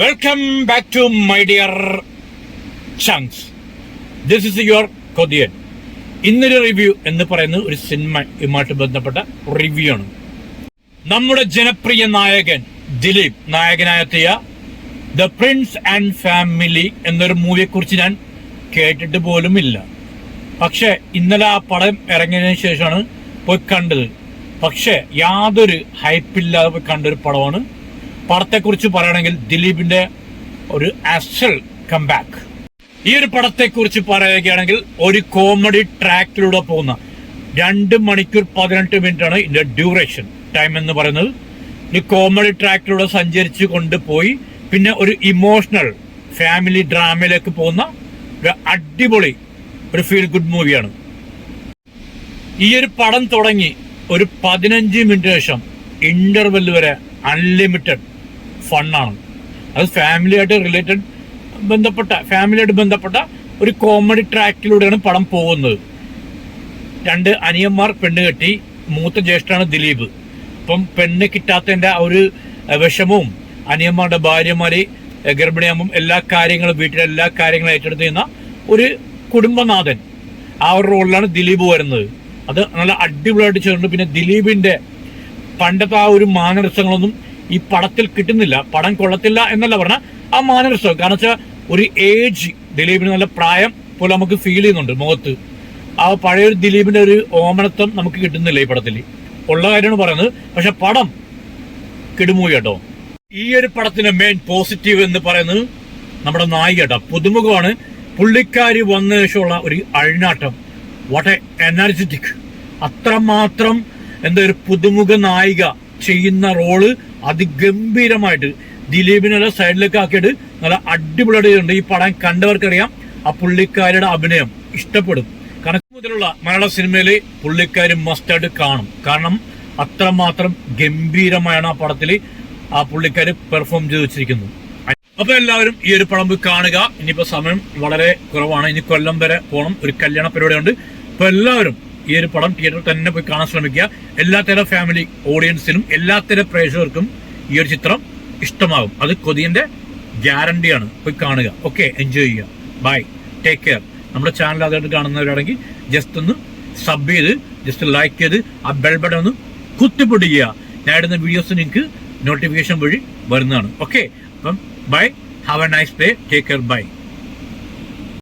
Welcome back to my dear ചങ്സ് this is your കൊതിയൻ ഇന്നൊരു review എന്ന് പറയുന്നത് ഒരു സിനിമയുമായിട്ട് ബന്ധപ്പെട്ട റിവ്യൂ ആണ്. നമ്മുടെ ജനപ്രിയ നായകൻ ദിലീപ് നായകനായെത്തിയ ദ പ്രിൻസ് ആൻഡ് ഫാമിലി എന്നൊരു മൂവിയെ കുറിച്ച് ഞാൻ കേട്ടിട്ട് പോലും ഇല്ല. പക്ഷെ ഇന്നലെ ആ പടം ഇറങ്ങിയതിനു ശേഷമാണ് പോയി കണ്ടത്. പക്ഷെ യാതൊരു ഹൈപ്പില്ലാതെ പോയി കണ്ടൊരു പടമാണ് പടത്തെക്കുറിച്ച് പറയുകയാണെങ്കിൽ ദിലീപിന്റെ ഒരു അസൽ കംബാക്ക് ഈ ഒരു പടത്തെക്കുറിച്ച് പറയുകയാണെങ്കിൽ ഒരു കോമഡി ട്രാക്കിലൂടെ പോകുന്ന രണ്ട് മണിക്കൂർ പതിനെട്ട് മിനിറ്റ് ആണ് ഇതിന്റെ ഡ്യൂറേഷൻ ടൈം എന്ന് പറയുന്നത്. ഒരു കോമഡി ട്രാക്കിലൂടെ സഞ്ചരിച്ചു കൊണ്ടുപോയി പിന്നെ ഒരു ഇമോഷണൽ ഫാമിലി ഡ്രാമയിലേക്ക് പോകുന്ന ഒരു അടിപൊളി ഒരു ഫീൽ ഗുഡ് മൂവിയാണ് ഈ ഒരു പടം തുടങ്ങി ഒരു പതിനഞ്ച് മിനിറ്റ് ശേഷം ഇന്റർവെൽ വരെ അൺലിമിറ്റഡ് ഫണ്ണാണ്. അത് ഫാമിലിയായിട്ട് റിലേറ്റഡ് ബന്ധപ്പെട്ട ഫാമിലിയായിട്ട് ബന്ധപ്പെട്ട ഒരു കോമഡി ട്രാക്കിലൂടെയാണ് പടം പോകുന്നത്. രണ്ട് അനിയന്മാർ പെണ്ണ് കെട്ടി മൂത്ത ജ്യേഷ്ഠാണ് ദിലീപ്. അപ്പം പെണ്ണ് കിട്ടാത്തതിന്റെ ആ ഒരു വിഷമവും അനിയന്മാരുടെ ഭാര്യമാരെ ഗർഭിണിയാകുമ്പം എല്ലാ കാര്യങ്ങളും വീട്ടിലെ എല്ലാ കാര്യങ്ങളും ഏറ്റെടുത്ത് ചെയ്യുന്ന ഒരു കുടുംബനാഥൻ. ആ ഒരു റോളിലാണ് ദിലീപ് വരുന്നത്. അത് നല്ല അടിപൊളിയായിട്ട് ചേർന്ന് പിന്നെ ദിലീപിന്റെ പണ്ടത്തെ ആ ഒരു മാനരസങ്ങളൊന്നും ഈ പടത്തിൽ കിട്ടുന്നില്ല പടം കൊള്ളത്തില്ല എന്നല്ല പറഞ്ഞ ആ മാനരസം കാരണം വെച്ചാൽ ഒരു ഏജ് ദിലീപിന് നല്ല പ്രായം പോലെ നമുക്ക് ഫീൽ ചെയ്യുന്നുണ്ട് മുഖത്ത്. ആ പഴയ ഒരു ദിലീപിന്റെ ഒരു ഓമനത്വം നമുക്ക് കിട്ടുന്നില്ല ഈ പടത്തിൽ. ഉള്ള കാര്യമാണ് പറയുന്നത്. പക്ഷെ പടം കിടുമൂ കേട്ടോ. ഈ ഒരു പടത്തിന്റെ മെയിൻ പോസിറ്റീവ് എന്ന് പറയുന്നത് നമ്മുടെ നായിക കേട്ടോ. പുതുമുഖമാണ് പുള്ളിക്കാരി വന്ന ശേഷമുള്ള ഒരു അഴിനാട്ടം വാട്ട് എനർജറ്റിക് അത്രമാത്രം എന്താ ഒരു പുതുമുഖ നായിക ചെയ്യുന്ന റോൾ അതിഗംഭീരമായിട്ട് ദിലീപിനെ സൈഡിലേക്ക് ആക്കിയിട്ട് നല്ല ചെയ്തിട്ടുണ്ട്. ഈ പടം കണ്ടവർക്കറിയാം ആ പുള്ളിക്കാരിയുടെ അഭിനയം ഇഷ്ടപ്പെടും. കണക്ക് മുതലുള്ള മലയാള സിനിമയിൽ പുള്ളിക്കാരി മസ്റ്റായിട്ട് കാണും. കാരണം അത്രമാത്രം ഗംഭീരമായാണ് ആ പടത്തിൽ ആ പുള്ളിക്കാര് പെർഫോം ചെയ്ത് വെച്ചിരിക്കുന്നത്. അപ്പൊ എല്ലാവരും ഈ ഒരു പടം പോയി കാണുക. ഇനിയിപ്പോ സമയം വളരെ കുറവാണ്. ഇനി കൊല്ലം വരെ പോകണം ഒരു കല്യാണ പരിപാടിയുണ്ട്. അപ്പൊ എല്ലാവരും ഈ ഒരു പടം തിയേറ്ററിൽ തന്നെ പോയി കാണാൻ ശ്രമിക്കുക. എല്ലാത്തരം ഫാമിലി ഓഡിയൻസിനും എല്ലാത്തരം പ്രേക്ഷകർക്കും ഈ ഒരു ചിത്രം ഇഷ്ടമാകും. അത് കൊതിയന്റെ ഗ്യാരണ്ടിയാണ് പോയി കാണുക. ഓക്കെ എൻജോയ് ചെയ്യുക. ബൈ ടേക്ക് കെയർ നമ്മുടെ ചാനൽ ആദ്യമായിട്ട് കാണുന്നവരാണെങ്കിൽ ജസ്റ്റ് ഒന്ന് സബ് ചെയ്ത് ജസ്റ്റ് ലൈക്ക് ചെയ്ത് ആ ബെൽ ബട്ടൺ ഒന്ന് കുത്തിപ്പൊടിക്കുക. ഞാൻ ഇടുന്ന വീഡിയോസ് നിങ്ങൾക്ക് നോട്ടിഫിക്കേഷൻ വഴി വരുന്നതാണ്. ഓക്കെ അപ്പം bye have a nice day take care bye